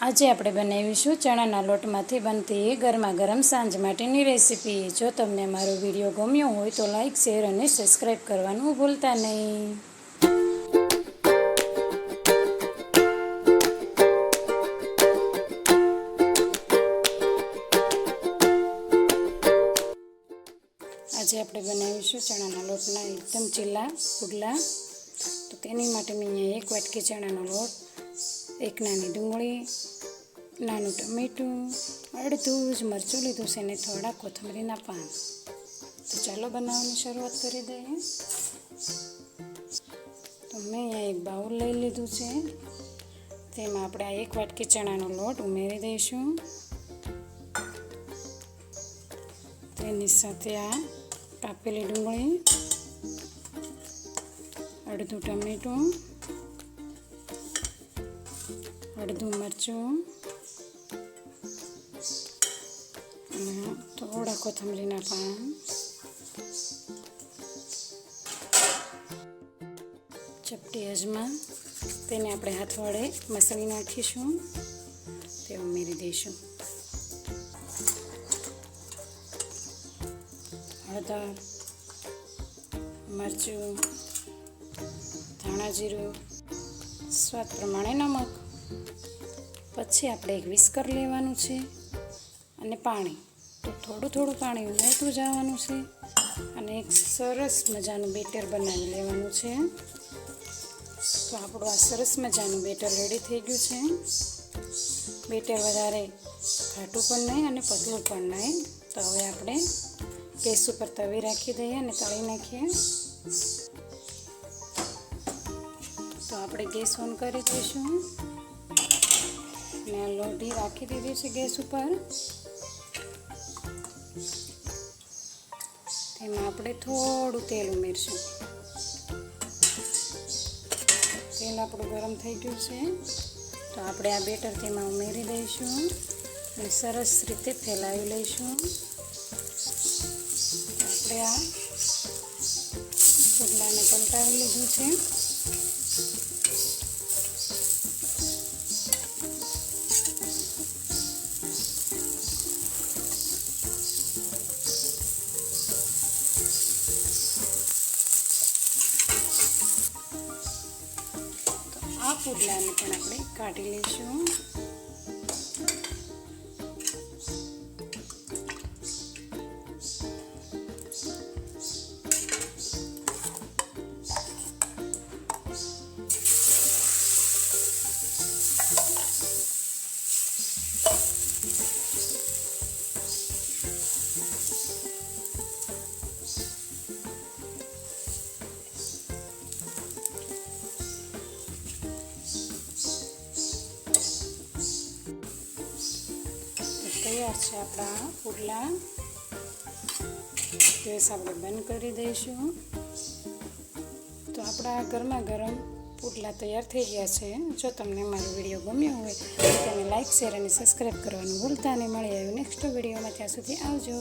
આજે આપણે બનાવીશું ચણાના લોટમાંથી બનતી ગરમા ગરમ સાંજ માટેની રેસીપી. જો તમને મારો વીડિયો ગમ્યો હોય તો લાઇક શેર અને સબસ્ક્રાઈબ કરવાનું ભૂલતા નહીં. આજે આપણે બનાવીશું ચણાના લોટના એકદમ ચીલા, પુડલા. તો તેની માટે મેં અહીંયા એક વાટકી ચણાનો લોટ એક નાની ડુંગળી, નાનું ટમેટું, અડધું જ મરચું લીધું છે ને થોડા કોથમરીના પાન. તો ચાલો બનાવવાની શરૂઆત કરી દઈએ. તો મેં અહીંયા એક બાઉલ લઈ લીધું છે. તેમાં આપણે આ એક વાટકી ચણાનો લોટ ઉમેરી દઈશું. તેની સાથે આ કાપેલી ડુંગળી, અડધું ટમેટું અડધું મરચું. અને થોડા કોથમરીના પાન. ચપટી અજમા. તેને આપણે હાથ વડે મસળી નાખીશું. તે ઉમેરી દઈશું. હળદર, મરચું, ધાણા જીરું. સ્વાદ પ્રમાણે નમક. પછી આપણે એક વિસ્કર લેવાનું છે અને પાણી. તો થોડું થોડું પાણી ઉમેરતું જવાનું છે અને એક સરસ મજાનું બેટર બનાવી લેવાનું છે. તો આપણું આ સરસ મજાનું બેટર રેડી થઈ ગયું છે. બેટર વધારે ઘાટું પણ નહીં અને પતલું પણ નહીં. તો હવે આપણે ગેસ ઉપર તવી રાખી દઈએ અને તળી નાખીએ. તો આપણે ગેસ ઓન કરી દઈશું. અને આ લોઢી રાખી દીધી છે ગેસ ઉપર. તેમાં આપણે થોડું તેલ ઉમેરશું. તેલ આપણું ગરમ થઈ ગયું છે. તો આપણે આ બેટર તેમાં ઉમેરી દઈશું અને સરસ રીતે ફેલાવી લઈશું. આપણે આ પુડલાને પલટાવી લીધું છે. આ પુડલાને પણ આપણે કાઢી લઈશું. તૈયાર છે આપણા પુડલા. ગેસ આપણે બંધ કરી દઈશું. તો આપણા ગરમા ગરમ પુડલા તૈયાર થઈ ગયા છે. જો તમને મારો વીડિયો ગમ્યો હોય, તો તેને લાઇક શેર અને સબસ્ક્રાઈબ કરવાનું ભૂલતા નહીં. મળી આવ્યું નેક્સ્ટ વિડીયોમાં ત્યાં સુધી આવજો.